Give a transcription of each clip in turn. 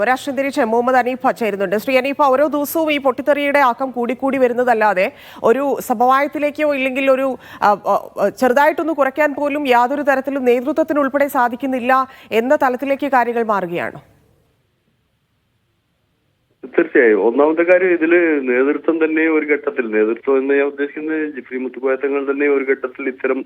രാഷ്ട്രീയം തിരിച്ച് മുഹമ്മദ് അനീഫ ചേരുന്നുണ്ട്. ശ്രീ അനീഫ ഓരോ ദിവസവും ഈ പൊട്ടിത്തെറിയുടെ ആക്കം കൂടിക്കൂടി വരുന്നതല്ലാതെ ഒരു സമവായത്തിലേക്കോ ഇല്ലെങ്കിൽ ഒരു ചെറുതായിട്ടൊന്ന് കുറയ്ക്കാൻ പോലും യാതൊരു തരത്തിലും നേതൃത്വത്തിന് ഉൾപ്പെടെ സാധിക്കുന്നില്ല എന്ന തലത്തിലേക്ക് കാര്യങ്ങൾ മാറുകയാണ്. തീർച്ചയായും. ഒന്നാമത്തെ കാര്യം ഇതിൽ നേതൃത്വം തന്നെ ഒരു ഘട്ടത്തിൽ നേതൃത്വം എന്ന് ഞാൻ ഉദ്ദേശിക്കുന്നത് ജിഫ്രി മുത്തുക്കോയത്തങ്ങൾ തന്നെ ഒരു ഘട്ടത്തിൽ ഇത്തരം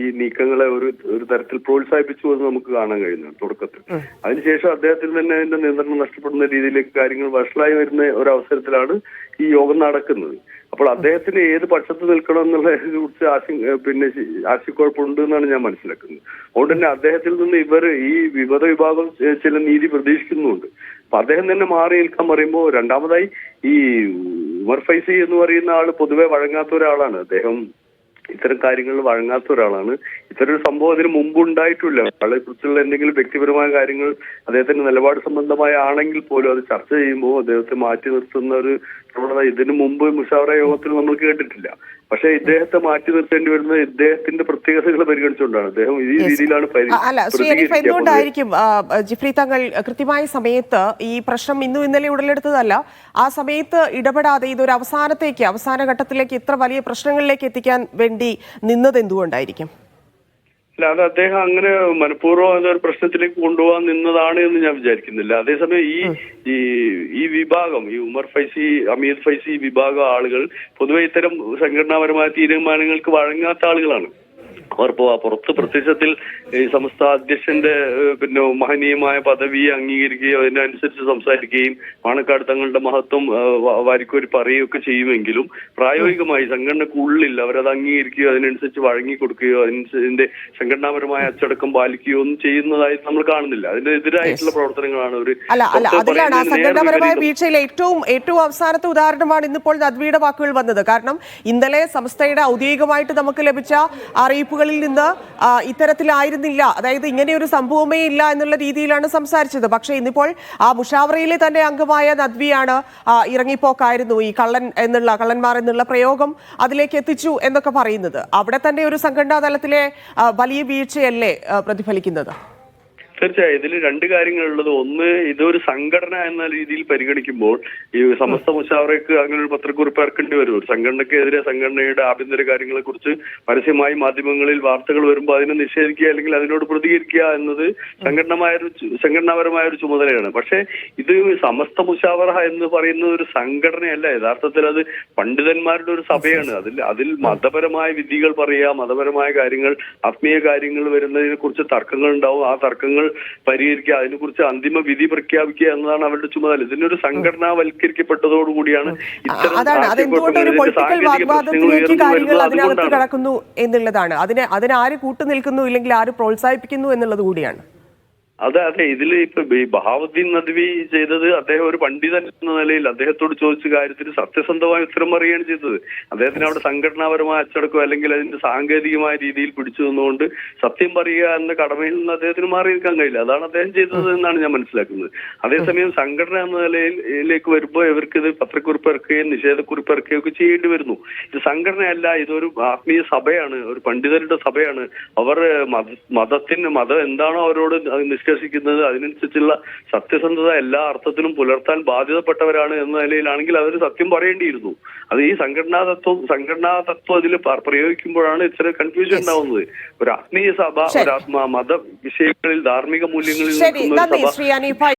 ഈ നീക്കങ്ങളെ ഒരു ഒരു തരത്തിൽ പ്രോത്സാഹിപ്പിച്ചു എന്ന് നമുക്ക് കാണാൻ കഴിയുന്നു തുടക്കത്തിൽ. അതിനുശേഷം അദ്ദേഹത്തിന് തന്നെ അതിന്റെ നിയന്ത്രണം നഷ്ടപ്പെടുന്ന രീതിയിലേക്ക് കാര്യങ്ങൾ വഷളായി വരുന്ന ഒരു അവസരത്തിലാണ് ഈ യോഗം നടക്കുന്നത്. അപ്പോൾ അദ്ദേഹത്തിന് ഏത് പക്ഷത്ത് നിൽക്കണം എന്നുള്ളതിനെ കുറിച്ച് ആശ പിന്നെ ആശയക്കുഴപ്പമുണ്ട് എന്നാണ് ഞാൻ മനസ്സിലാക്കുന്നത്. അതുകൊണ്ട് തന്നെ അദ്ദേഹത്തിൽ നിന്ന് ഇവർ ഈ വിമത വിഭാഗം ചില നീതി പ്രതീക്ഷിക്കുന്നുണ്ട്. അപ്പൊ അദ്ദേഹം തന്നെ മാറി നിൽക്കാൻ പറയുമ്പോൾ രണ്ടാമതായി ഈ ഉമർ ഫൈസി എന്ന് പറയുന്ന ആൾ പൊതുവെ വഴങ്ങാത്ത ഒരാളാണ്. അദ്ദേഹം ഇത്തരം കാര്യങ്ങളിൽ വഴങ്ങാത്ത ഒരാളാണ്. ഇത്തരം ഒരു സംഭവം അതിന് മുമ്പ് ഉണ്ടായിട്ടില്ല ആളെ കുറിച്ചുള്ള എന്തെങ്കിലും വ്യക്തിപരമായ കാര്യങ്ങൾ അദ്ദേഹത്തിന്റെ നിലപാട് സംബന്ധമായ ആണെങ്കിൽ പോലും അത് ചർച്ച ചെയ്യുമ്പോൾ അദ്ദേഹത്തെ മാറ്റി നിർത്തുന്ന ഒരു പ്രവണത ഇതിനു മുമ്പ് മുഷാവറ യോഗത്തിൽ നമ്മൾ കേട്ടിട്ടില്ല. പക്ഷേ ഇദ്ദേഹത്തെ മാറ്റി നിർത്തേണ്ടി വരുന്നത് ഇദ്ദേഹത്തിന്റെ പ്രത്യേകതകൾ പരിഗണിച്ചുകൊണ്ടാണ്. അദ്ദേഹം ഈ രീതിയിലാണ് അല്ല ശ്രീ എന്തുകൊണ്ടായിരിക്കും ജിഫ്രി തങ്ങൾ കൃത്യമായ സമയത്ത് ഈ പ്രശ്നം ഇന്നും ഇന്നലെ ഉടലെടുത്തതല്ല. ആ സമയത്ത് ഇടപെടാതെ ഇതൊരു അവസാനത്തേക്ക് അവസാന ഘട്ടത്തിലേക്ക് ഇത്ര വലിയ പ്രശ്നങ്ങളിലേക്ക് എത്തിക്കാൻ വേണ്ടി നിന്നത് എന്തുകൊണ്ടായിരിക്കും? അല്ല അത് അദ്ദേഹം അങ്ങനെ മനഃപൂർവം അതൊരു പ്രശ്നത്തിലേക്ക് കൊണ്ടുപോകാൻ നിന്നതാണ് എന്ന് ഞാൻ വിചാരിക്കുന്നില്ല. അതേസമയം ഈ ഈ ഈ വിഭാഗം ഈ ഉമർ ഫൈസി അമീർ ഫൈസി വിഭാഗം ആളുകൾ പൊതുവെ ഇത്തരം സംഘടനാപരമായ തീരുമാനങ്ങൾക്ക് വഴങ്ങാത്ത ആളുകളാണ്. അവർ പുറത്ത് പ്രത്യക്ഷത്തിൽ ഈ സംസ്ഥാന അധ്യക്ഷന്റെ പിന്നെ മഹനീയമായ പദവി അംഗീകരിക്കുകയും അതിനനുസരിച്ച് സംസാരിക്കുകയും പാണക്കാട് തങ്ങളുടെ മഹത്വം വാരിക്കോരി പറയുകയൊക്കെ ചെയ്യുമെങ്കിലും പ്രായോഗികമായി സംഘടനക്കുള്ളിൽ അവരത് അംഗീകരിക്കുകയോ അതിനനുസരിച്ച് വഴങ്ങി കൊടുക്കുകയോ അതിനനുസരിച്ച് സംഘടനാപരമായ അച്ചടക്കം പാലിക്കുകയോ ഒന്നും ചെയ്യുന്നതായി നമ്മൾ കാണുന്നില്ല. അതിന്റെ എതിരായിട്ടുള്ള പ്രവർത്തനങ്ങളാണ് ഒരു അതിലാണ് ആ സംഘടനാപരമായ വീഴ്ചയിലെ ഏറ്റവും ഏറ്റവും അവസാനത്തെ ഉദാഹരണമാണ് ഇന്നിപ്പോൾ നദ്വിയുടെ വാക്കുകൾ വന്നത്. കാരണം ഇന്നലെ സംസ്ഥയുടെ ഔദ്യോഗികമായിട്ട് നമുക്ക് ലഭിച്ച അറിയിപ്പുകളിൽ നിന്ന് ഇത്തരത്തിലായിരുന്നില്ല. അതായത് ഇങ്ങനെ ഒരു സംഭവമേ ഇല്ല എന്നുള്ള രീതിയിലാണ് സംസാരിച്ചത്. പക്ഷേ ഇന്നിപ്പോൾ ആ മുഷാവറയിലെ തന്നെ അംഗമായ നദ്വിയാണ് ഇറങ്ങിപ്പോക്കായിരുന്നു ഈ കള്ളൻ എന്നുള്ള കള്ളന്മാർ എന്നുള്ള പ്രയോഗം അതിലേക്ക് എത്തിച്ചു എന്നൊക്കെ പറയുന്നത്. അവിടെ തന്നെ ഒരു സംഘടനാ തലത്തിലെ വലിയ വീഴ്ചയല്ലേ പ്രതിഫലിക്കുന്നത്? തീർച്ചയായും ഇതിൽ രണ്ട് കാര്യങ്ങളുള്ളത്. ഒന്ന് ഇതൊരു സംഘടന എന്ന രീതിയിൽ പരിഗണിക്കുമ്പോൾ ഈ സമസ്ത മുഷാവറയ്ക്ക് അങ്ങനെ ഒരു പത്രക്കുറിപ്പ് ഇറക്കേണ്ടി വരും. ഒരു സംഘടനയ്ക്കെതിരെ സംഘടനയുടെ ആഭ്യന്തര കാര്യങ്ങളെ കുറിച്ച് പരസ്യമായി മാധ്യമങ്ങളിൽ വാർത്തകൾ വരുമ്പോൾ അതിനെ നിഷേധിക്കുക അല്ലെങ്കിൽ അതിനോട് പ്രതികരിക്കുക എന്നത് സംഘടനമായ ഒരു സംഘടനാപരമായ ഒരു ചുമതലയാണ്. പക്ഷേ ഇത് സമസ്ത മുഷാവറ എന്ന് പറയുന്ന ഒരു സംഘടനയല്ല. യഥാർത്ഥത്തിൽ അത് പണ്ഡിതന്മാരുടെ ഒരു സഭയാണ്. അതിൽ അതിൽ മതപരമായ വിധികൾ പറയുക മതപരമായ കാര്യങ്ങൾ ആത്മീയ കാര്യങ്ങൾ വരുന്നതിനെ കുറിച്ച് തർക്കങ്ങൾ ഉണ്ടാവും. ആ തർക്കങ്ങൾ പരിഹരിക്കുക അതിനെക്കുറിച്ച് അന്തിമ വിധി പ്രഖ്യാപിക്കുക എന്നതാണ് അവരുടെ ചുമതല. ഇതിനൊരു സംഘടനാവൽക്കരിക്കപ്പെട്ടതോടുകൂടിയാണ് ഇത്തരം അതാണ്. അതെന്തുകൊണ്ട് ഒരു പൊളിറ്റിക്കൽ വാഗ്വാദത്തിലേക്ക് കാര്യങ്ങൾ അതിനകത്ത് കടക്കുന്നു എന്നുള്ളതാണ്. അതിനെ അതിനാര് കൂട്ടുനിൽക്കുന്നു ഇല്ലെങ്കിൽ ആര് പ്രോത്സാഹിപ്പിക്കുന്നു എന്നുള്ളത് കൂടിയാണ്. അതെ അതെ. ഇതിൽ ഇപ്പൊ ബഹാവുദ്ദീൻ നദ്വി ചെയ്തത് അദ്ദേഹം ഒരു പണ്ഡിതൻ എന്ന നിലയിൽ അദ്ദേഹത്തോട് ചോദിച്ച കാര്യത്തിന് സത്യസന്ധമായ ഉത്തരം പറയുകയാണ് ചെയ്തത്. അദ്ദേഹത്തിന് അവിടെ സംഘടനാപരമായ അച്ചടക്കം അല്ലെങ്കിൽ അതിന്റെ സാങ്കേതികമായ രീതിയിൽ പിടിച്ചു നിന്നുകൊണ്ട് സത്യം പറയുക എന്ന കടമയിൽ നിന്ന് അദ്ദേഹത്തിന് മാറി നിൽക്കാൻ കഴിയില്ല. അതാണ് അദ്ദേഹം ചെയ്തത് എന്നാണ് ഞാൻ മനസ്സിലാക്കുന്നത്. അതേസമയം സംഘടന എന്ന നിലയിലേക്ക് വരുമ്പോൾ ഇവർക്ക് ഇത് പത്രക്കുറിപ്പ് ഇറക്കുകയും നിഷേധക്കുറിപ്പ് ഇറക്കുകയും ഒക്കെ ചെയ്യേണ്ടി വരുന്നു. ഇത് സംഘടനയല്ല ഇതൊരു ആത്മീയ സഭയാണ് ഒരു പണ്ഡിതരുടെ സഭയാണ്. അവർ മത മതത്തിന് മതം എന്താണോ അവരോട് നിഷ്കർഷിക്കുന്നത് അതിനനുസരിച്ചുള്ള സത്യസന്ധത എല്ലാ അർത്ഥത്തിലും പുലർത്താൻ ബാധ്യതപ്പെട്ടവരാണ് എന്ന നിലയിലാണെങ്കിൽ അവർ സത്യം പറയേണ്ടിയിരുന്നു. അത് ഈ സംഘടനാ തത്വം സംഘടനാ തത്വം അതിൽ പ്രയോഗിക്കുമ്പോഴാണ് ഇത്ര കൺഫ്യൂഷൻ ഉണ്ടാവുന്നത്. ഒരു ആത്മീയ സഭ ഒരു മത വിഷയങ്ങളിൽ ധാർമ്മിക മൂല്യങ്ങളിൽ നിൽക്കുന്ന സഭ